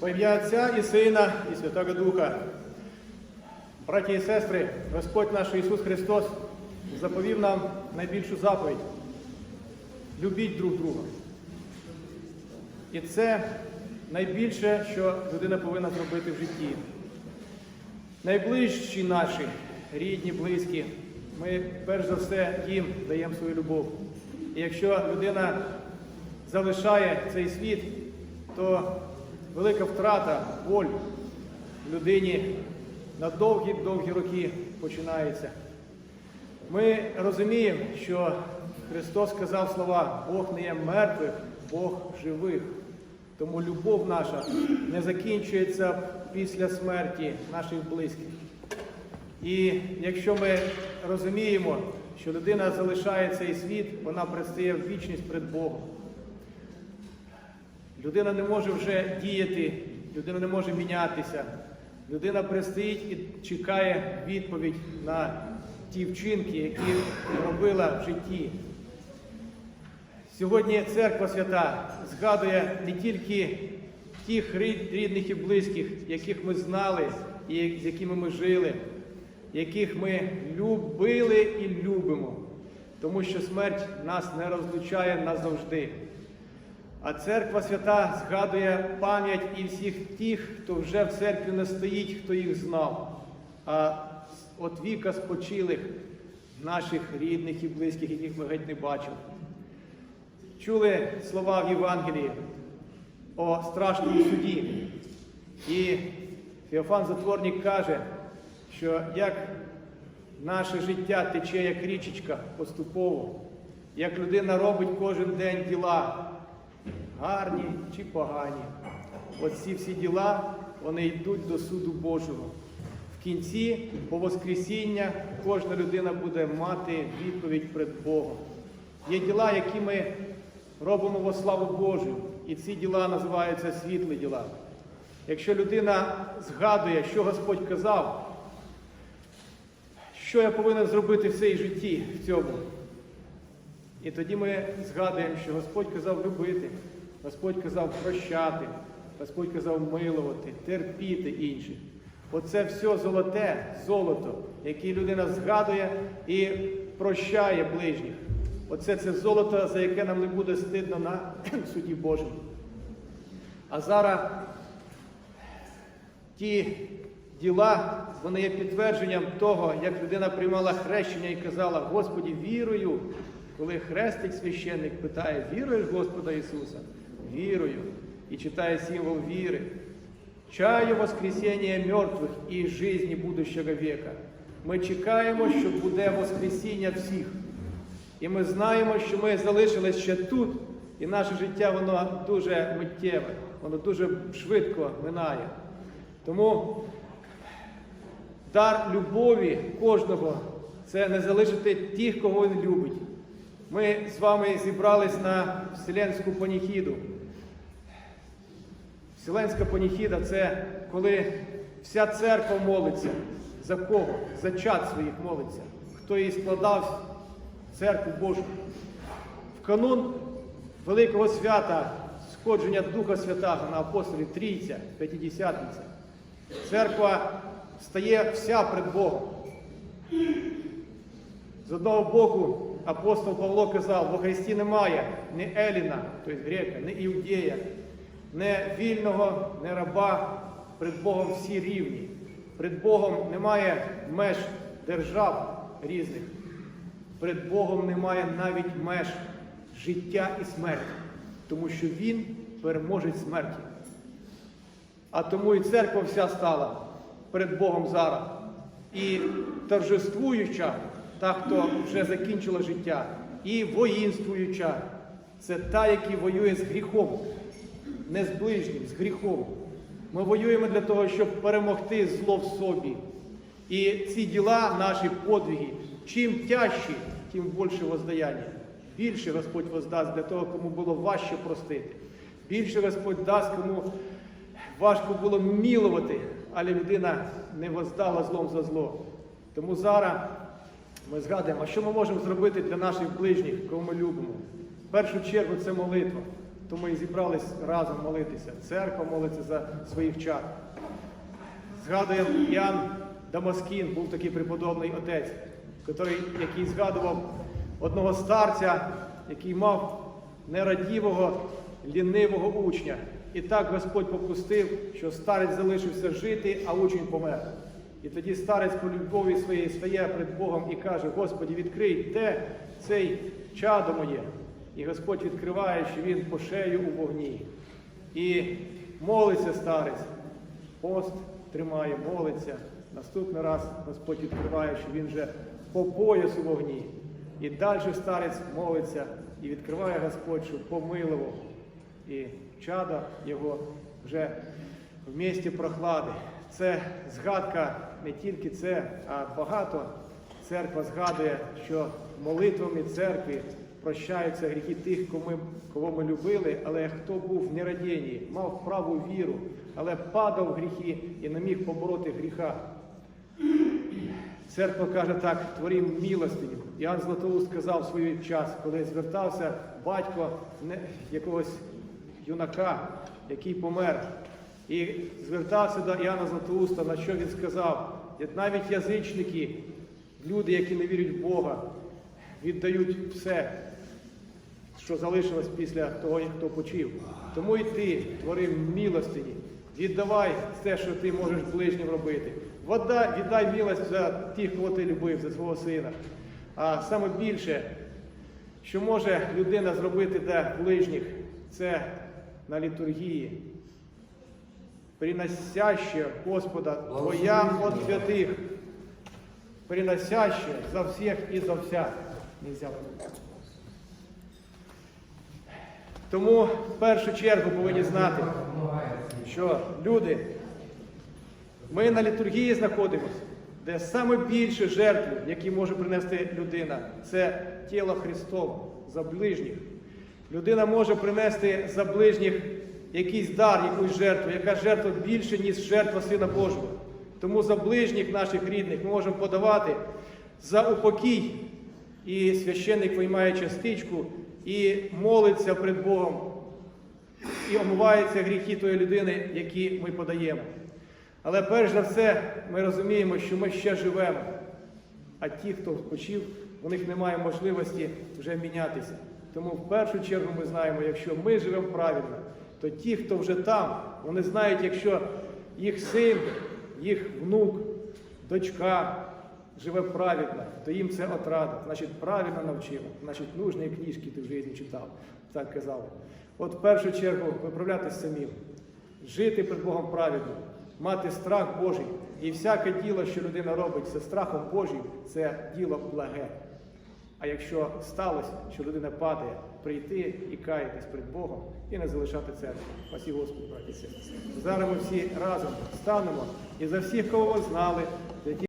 Во ім'я Отця і Сина, і Святого Духа. Браті і сестри, Господь наш Ісус Христос заповів нам найбільшу заповідь. Любіть друг друга. І це найбільше, що людина повинна зробити в житті. Найближчі наші, рідні, близькі, ми перш за все їм даємо свою любов. І якщо людина залишає цей світ, то велика втрата, боль людині на довгі-довгі роки починається. Ми розуміємо, що Христос сказав слова, Бог не є мертвих, Бог живих. Тому любов наша не закінчується після смерті наших близьких. І якщо ми розуміємо, що людина залишає цей світ, вона предстає в вічність перед Богом. Людина не може вже діяти, людина не може мінятися. Людина пристоїть і чекає відповідь на ті вчинки, які робила в житті. Сьогодні Церква Свята згадує не тільки тих рідних і близьких, яких ми знали, і з якими ми жили, яких ми любили і любимо, тому що смерть нас не розлучає назавжди. А церква свята згадує пам'ять і всіх тих, хто вже в церкві не стоїть, хто їх знав. А от віка спочилих наших рідних і близьких, яких ми геть не бачили. Чули слова в Євангелії о страшному суді. І Феофан Затворник каже, що як наше життя тече як річечка поступово, як людина робить кожен день діла, гарні чи погані. Оці всі діла, вони йдуть до суду Божого. В кінці, по Воскресіння, кожна людина буде мати відповідь перед Богом. Є діла, які ми робимо во славу Божу, і ці діла називаються світлі діла. Якщо людина згадує, що Господь казав, що я повинен зробити в цій житті в цьому, і тоді ми згадуємо, що Господь казав любити, Господь казав прощати, Господь казав милувати, терпіти інших. Оце все золоте, золото, яке людина згадує і прощає ближніх. Оце це золото, за яке нам не буде стидно на суді Божому. А зараз ті діла, вони є підтвердженням того, як людина приймала хрещення і казала, Господі, вірую. Коли хрестить священник питає, віруєш Господа Ісуса? Вірую. І читає символ віри. Чаю воскресіння мертвих і житті будущого века. Ми чекаємо, що буде Воскресіння всіх. І ми знаємо, що ми залишились ще тут, і наше життя воно дуже миттєве, воно дуже швидко минає. Тому дар любові кожного це не залишити тих, кого він любить. Ми з вами зібрались на Вселенську паніхіду. Вселенська паніхіда це коли вся церква молиться. За кого? За чад своїх молиться. Хто її складав церкву Божу. В канун Великого свята сходження Духа Святого на апостолів Трійця, П'ятидесятниця. Церква стає вся пред Богом. З одного боку, апостол Павло казав, во Христі немає ні Еліна, тобто грека, ні іудея, ні вільного, ні раба. Пред Богом всі рівні. Пред Богом немає меж держав різних. Перед Богом немає навіть меж життя і смерті, тому що Він переможець смерті. А тому і церква вся стала перед Богом зараз. І торжествуюча, та, хто вже закінчила життя, і воїнствуюча це та, яка воює з гріхом, не з ближнім, з гріхом. Ми воюємо для того, щоб перемогти зло в собі. І ці діла, наші подвиги, чим тяжчі, тим більше воздаяння. Більше Господь воздасть для того, кому було важче простити. Більше Господь дасть, кому важко було мілувати, але людина не воздала злом за зло. Тому зараз ми згадуємо, що ми можемо зробити для наших ближніх, кого ми любимо. В першу чергу це молитва. То ми зібрались разом молитися. Церква молиться за своїх чад. Згадує Іоанн Дамаскін, був такий преподобний отець, який, згадував одного старця, який мав нерадівого, лінивого учня. І так Господь попустив, що старець залишився жити, а учень помер. І тоді старець по любові своєї стає перед Богом і каже: Господі, відкрий де цей чадо моє. І Господь відкриває, що він по шею у вогні. І молиться старець, пост тримає, молиться. Наступний раз Господь відкриває, що він вже по пояс у вогні. І далі старець молиться і відкриває Господь, що помилував. І чада його вже в місті прохлади. Це згадка не тільки це, а багато церква згадує, що молитвами церкви прощаються гріхи тих, кого ми, любили, але хто був в нерадінні, мав праву віру, але падав гріхи і не міг побороти гріха. Церква каже так, творім милостиню. Іоанн Златоуст сказав в свій час, коли звертався батько якогось юнака, який помер, і звертався до Іоанна Златоуста, на що він сказав, «Як навіть язичники, люди, які не вірять в Бога, віддають все, що залишилось після того, як хто почив. Тому і ти, твори милостині, віддавай те, що ти можеш ближнім робити. Вода, віддай милость за тих, кого ти любив, за свого сина. А саме більше, що може людина зробити для ближніх, це на літургії. Приносяще Господа Твоя от святих, приносяще за всіх і за вся. Тому в першу чергу повинні знати, що люди, ми на літургії знаходимося, де саме більше жертви, які може принести людина, це тіло Христове за ближніх. Людина може принести за ближніх якийсь дар, якусь жертву, яка жертва більше, ніж жертва Сина Божого. Тому за ближніх наших рідних ми можемо подавати за упокій. І священник виймає частичку і молиться перед Богом, і омиваються гріхи тої людини, які ми подаємо. Але перш за все, ми розуміємо, що ми ще живемо, а ті, хто почив, у них немає можливості вже мінятися. Тому в першу чергу ми знаємо, якщо ми живемо правильно, то ті, хто вже там, вони знають, якщо їх син, їх внук, дочка живе правильно, то їм це отрада. Значить, правильно навчила, значить, нужні книжки ти в житті читав, так казали. От в першу чергу виправлятися самим, жити перед Богом правильно, мати страх Божий. І всяке діло, що людина робить зі страхом Божим, це діло благе. А якщо сталося, що людина падає, прийти і каятись перед Богом і не залишати церкву. Спасі Господи, браті сестри. Зараз ми всі разом станемо і за всіх, кого ви знали,